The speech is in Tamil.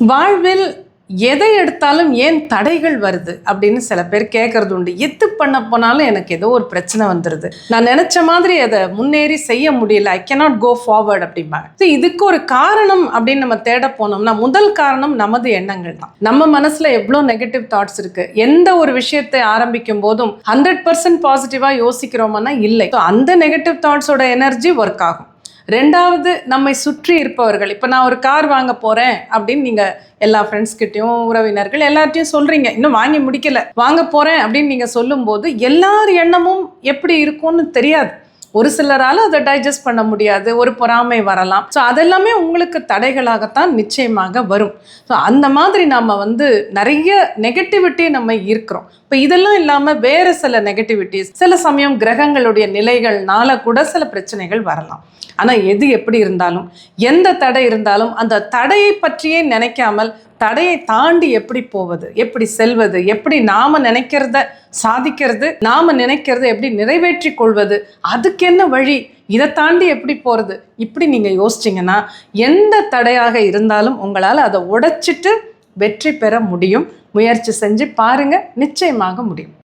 வாழ்வில் எதை எடுத்தாலும் ஏன் தடைகள் வருது அப்படின்னு சில பேர் கேட்கறது உண்டு. எத்து பண்ண போனாலும் எனக்கு ஏதோ ஒரு பிரச்சனை வந்துடுது நான் நினச்ச மாதிரி அதை முன்னேறி செய்ய முடியல. ஐ கேனாட் கோ ஃபார்வர்ட் அப்படிம்பாங்க. ஸோ இதுக்கு ஒரு காரணம் அப்படின்னு நம்ம தேட போனோம்னா முதல் காரணம் நமது எண்ணங்கள் தான். நம்ம மனசில் எவ்வளோ நெகட்டிவ் தாட்ஸ் இருக்குது எந்த ஒரு விஷயத்தை ஆரம்பிக்கும் போதும் ஹண்ட்ரட் பர்சன்ட் பாசிட்டிவாக யோசிக்கிறோமானா இல்லை. ஸோ அந்த நெகட்டிவ் தாட்ஸோட எனர்ஜி ஒர்க் ஆகும். ரெண்டாவது நம்மை சுற்றி இருப்பவர்கள். இப்போ நான் ஒரு கார் வாங்க போகிறேன் அப்படின்னு நீங்கள் எல்லா ஃப்ரெண்ட்ஸ்கிட்டையும் உறவினர்கள் எல்லார்ட்டையும் சொல்கிறீங்க இன்னும் வாங்கி முடிக்கலை. வாங்க போகிறேன் அப்படின்னு நீங்கள் சொல்லும்போது எல்லார் எண்ணமும் எப்படி இருக்கும்னு தெரியாது. ஒரு சிலரால் அதை டைஜஸ்ட் பண்ண முடியாது ஒரு பொறாமை வரலாம். ஸோ அதெல்லாமே உங்களுக்கு தடைகளாகத்தான் நிச்சயமாக வரும். ஸோ அந்த மாதிரி நாம் வந்து நிறைய நெகட்டிவிட்டி நம்ம இருக்கிறோம் இப்போ இதெல்லாம் இல்லாமல் வேறு சில நெகட்டிவிட்டிஸ் சில சமயம் கிரகங்களுடைய நிலைகள்னால கூட சில பிரச்சனைகள் வரலாம். ஆனால் எது எப்படி இருந்தாலும் எந்த தடை இருந்தாலும் அந்த தடையை பற்றியே நினைக்காமல் தடையை தாண்டி எப்படி போவது எப்படி செல்வது எப்படி நாம நினைக்கிறத சாதிக்கிறது நாம நினைக்கிறத எப்படி நிறைவேற்றி கொள்வது அதுக்கு என்ன வழி இதை தாண்டி எப்படி போகிறது இப்படி நீங்கள் யோசிச்சிங்கன்னா எந்த தடையாக இருந்தாலும் உங்களால் அதை உடைச்சிட்டு வெற்றி பெற முடியும். முயற்சி செஞ்சு பாருங்க நிச்சயமாக முடியும்.